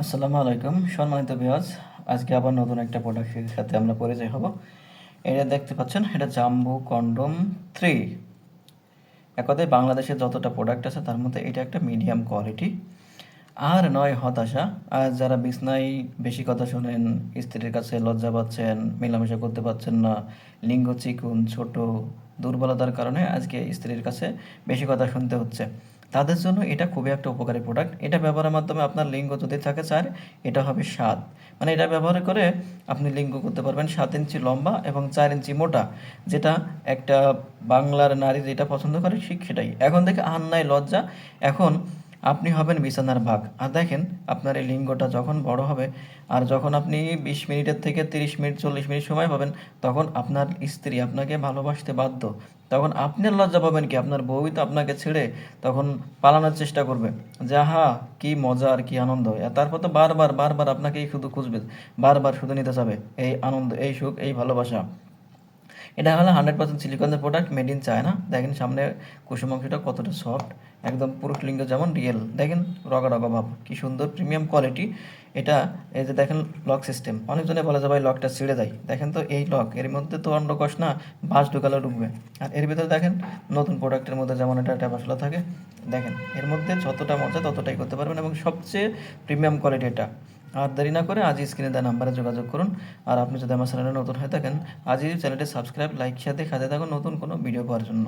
আসসালামু আলাইকুম। সম্মানিত বিয়াজ আজকে আবার নতুন একটা প্রোডাক্টের সাথে আমরা পরিচয় হব। এটা দেখতে পাচ্ছেন, এটা জাম্বু কন্ডম থ্রি। এক বাংলাদেশে যতটা প্রোডাক্ট আছে, তার মধ্যে এটা একটা মিডিয়াম কোয়ালিটি আর নয়, হতাশা। আর যারা বিছনায় বেশি কথা শোনেন, স্ত্রীর কাছে লজ্জা পাচ্ছেন, মেলামেশা করতে পারছেন না, লিঙ্গ চিকুন, ছোট, দুর্বলতার কারণে আজকে স্ত্রীর কাছে বেশি কথা শুনতে হচ্ছে। তাদের জন্য এটা খুবই একটা উপকারী প্রোডাক্ট এটা ব্যবহারের মাধ্যমে আপনার লিঙ্গ যদি থাকে চার, এটা হবে সাত। মানে এটা ব্যবহার করে আপনি লিঙ্গ করতে পারবেন সাত ইঞ্চি লম্বা এবং চার ইঞ্চি মোটা। যেটা একটা বাংলার নারী যেটা পছন্দ করে ঠিক সেটাই। এখন থেকে আন্নায় লজ্জা। এখন আপনি হবেন বিছানার ভাগ। আর দেখেন, আপনার এই লিঙ্গটা যখন বড় হবে, আর যখন আপনি বিশ মিনিটের থেকে তিরিশ মিনিট, চল্লিশ মিনিট সময় পাবেন, তখন আপনার স্ত্রী আপনাকে ভালোবাসতে বাধ্য। তখন আপনার লজ্জা পাবেন কি? আপনার বউই তো আপনাকে ছেড়ে তখন পালানোর চেষ্টা করবে। যে হা কি মজা আর কি আনন্দ। তারপর তো বারবার বারবার আপনাকেই শুধু খুঁজবে, বারবার শুধু নিতে যাবে এই আনন্দ, এই সুখ, এই ভালোবাসা। এটা হলো হান্ড্রেড পার্সেন্ট সিলিকনের প্রোডাক্ট মেড ইন চায়না দেখেন সামনে কুসুম অংশটা কতটা সফট একদম পুরুষ লিঙ্গ যেমন রিয়েল দেখেন রগা রগা ভাব কি সুন্দর প্রিমিয়াম কোয়ালিটি এটা, এই যে দেখেন লক সিস্টেম অনেকজনে বলে যে ভাই লকটা ছিঁড়ে যায়। দেখেন তো এই লক এর মধ্যে তো অন্ডকোষ না, বাস ঢুকালে ঢুকবে আর এর ভিতরে দেখেন, নতুন প্রোডাক্টের মধ্যে যেমন এটা একটা মশলা থাকে। দেখেন, এর মধ্যে যতটা মজা ততটাই করতে পারবেন এবং সবচেয়ে প্রিমিয়াম কোয়ালিটি এটা। আর দেরি না করে আজই স্ক্রিনে দেওয়া নাম্বারে যোগাযোগ করুন। আর আপনি যদি আমার চ্যানেলে নতুন হয়ে থাকেন আজই চ্যানেলটি সাবস্ক্রাইব লাইক শেয়ার দিয়ে খাতে থাকুন নতুন কোনো ভিডিও পাওয়ার জন্য।